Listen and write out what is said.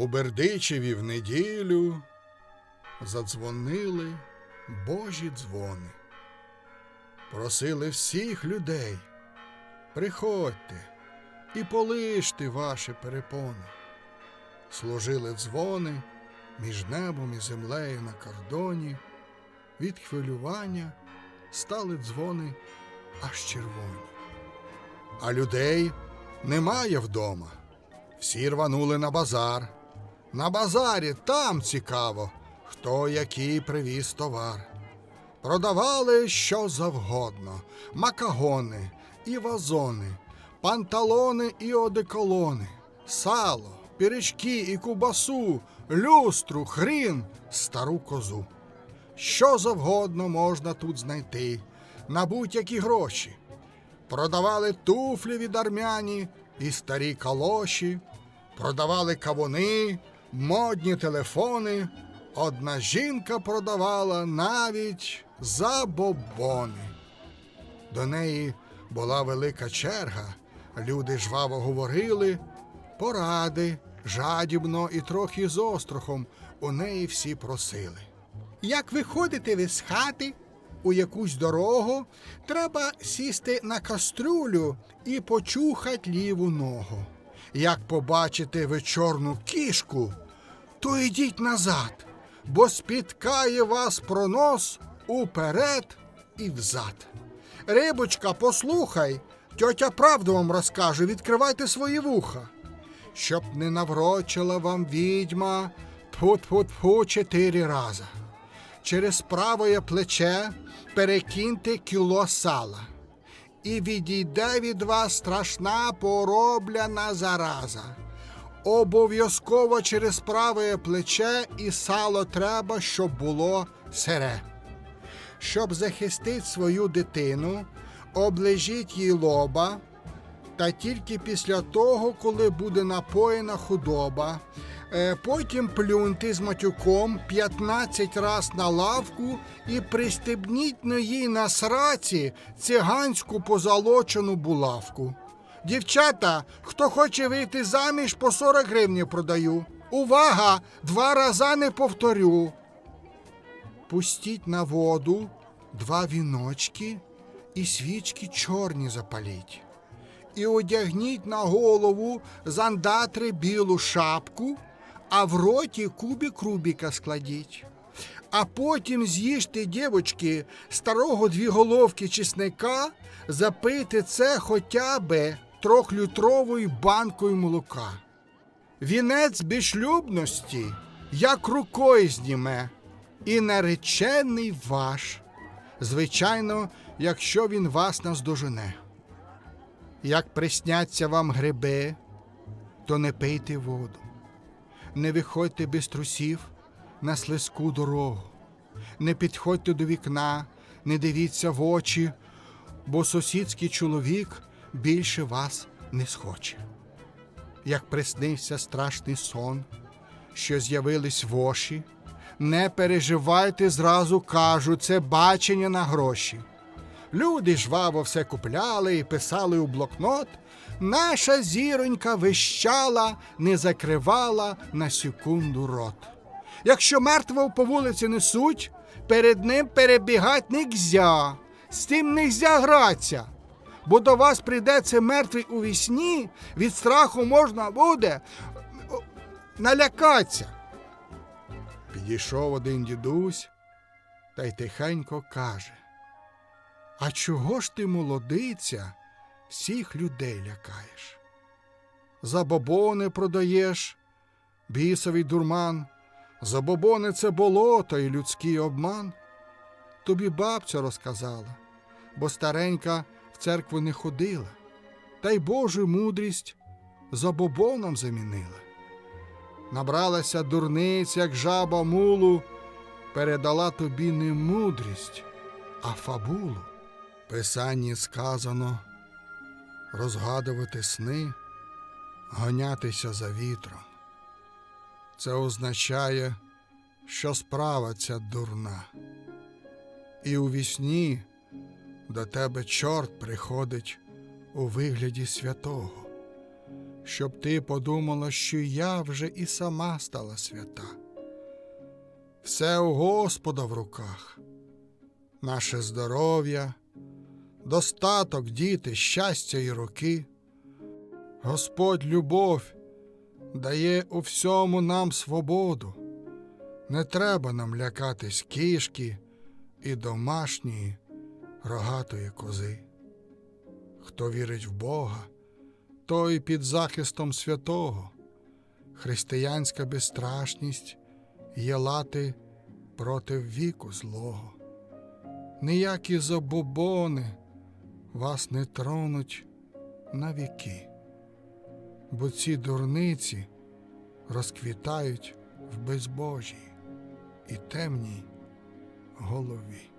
У Бердичеві в неділю задзвонили Божі дзвони. Просили всіх людей, приходьте і полиште ваші перепони. Служили дзвони між небом і землею на кордоні. Від хвилювання стали дзвони аж червоні. А людей немає вдома. Всі рванули на базар. На базарі там цікаво, хто який привіз товар. Продавали що завгодно: макагони і вазони, панталони і одеколони, сало, пиріжки і кубасу, люстру, хрін, стару козу. Що завгодно можна тут знайти, на будь-які гроші. Продавали туфлі від армяні і старі калоші, продавали кавуни, модні телефони. Одна жінка продавала навіть забобони. До неї була велика черга. Люди жваво говорили, поради, жадібно і трохи з острахом у неї всі просили. Як виходите ви з хати у якусь дорогу, треба сісти на кастрюлю і почухать ліву ногу. Як побачите ви чорну кішку, то йдіть назад, бо спіткає вас пронос уперед і взад. Рибочка, послухай, тьотя правду вам розкаже, відкривайте свої вуха. Щоб не наврочила вам відьма тфу-тфу-тфу чотири рази. Через праве плече перекиньте кіло сала, і відійде від вас страшна поробляна зараза. Обов'язково через праве плече і сало треба, щоб було сире. Щоб захистити свою дитину, облежіть їй лоба, та тільки після того, коли буде напоєна худоба. Е, Потім плюньте з матюком 15 раз на лавку і пристебніть на їй на сраці циганську позолочену булавку. Дівчата, хто хоче вийти заміж, по 40 гривень продаю. Увага! Два рази не повторю. Пустіть на воду два віночки і свічки чорні запаліть. І одягніть на голову з андатри білу шапку, а в роті кубик Рубіка складіть. А потім з'їжте, дівочки, старого дві головки чесника, запийте це хоча би трьохлітровою банкою молока. Вінець безшлюбності як рукою зніме, і наречений ваш, звичайно, якщо він вас наздожене. Як присняться вам гриби, то не пийте воду, не виходьте без трусів на слизьку дорогу, не підходьте до вікна, не дивіться в очі, бо сусідський чоловік більше вас не схоче. Як приснився страшний сон, що з'явились воші, не переживайте зразу кажу, це бачення на гроші. Люди жваво все купляли і писали у блокнот. Наша зіронька вищала, не закривала на секунду рот. Якщо мертвого по вулиці несуть, перед ним перебігать нельзя, з тим нельзя гратися. Бо до вас прийдеться мертвий у вісні, від страху можна буде налякатися. Підійшов один дідусь та й тихенько каже. А чого ж ти, молодиця, всіх людей лякаєш? Забобони продаєш, бісовий дурман, забобони це болото і людський обман. Тобі бабця розказала, бо старенька в церкву не ходила, та й Божу мудрість забобоном замінила. Набралася дурниць, як жаба мулу, передала тобі не мудрість, а фабулу. Писанні сказано розгадувати сни, гонятися за вітром. Це означає, що справа ця дурна. І у вісні до тебе чорт приходить у вигляді святого, щоб ти подумала, що я вже і сама стала свята. Все у Господа в руках, наше здоров'я, достаток, діти, щастя і роки. Господь любов дає у всьому нам свободу. Не треба нам лякатись кішки і домашньої рогатої кози. Хто вірить в Бога, той під захистом святого. Християнська безстрашність є лати проти віку злого. Ніякі забобони вас не тронуть на віки, бо ці дурниці розквітають в безбожій і темній голові.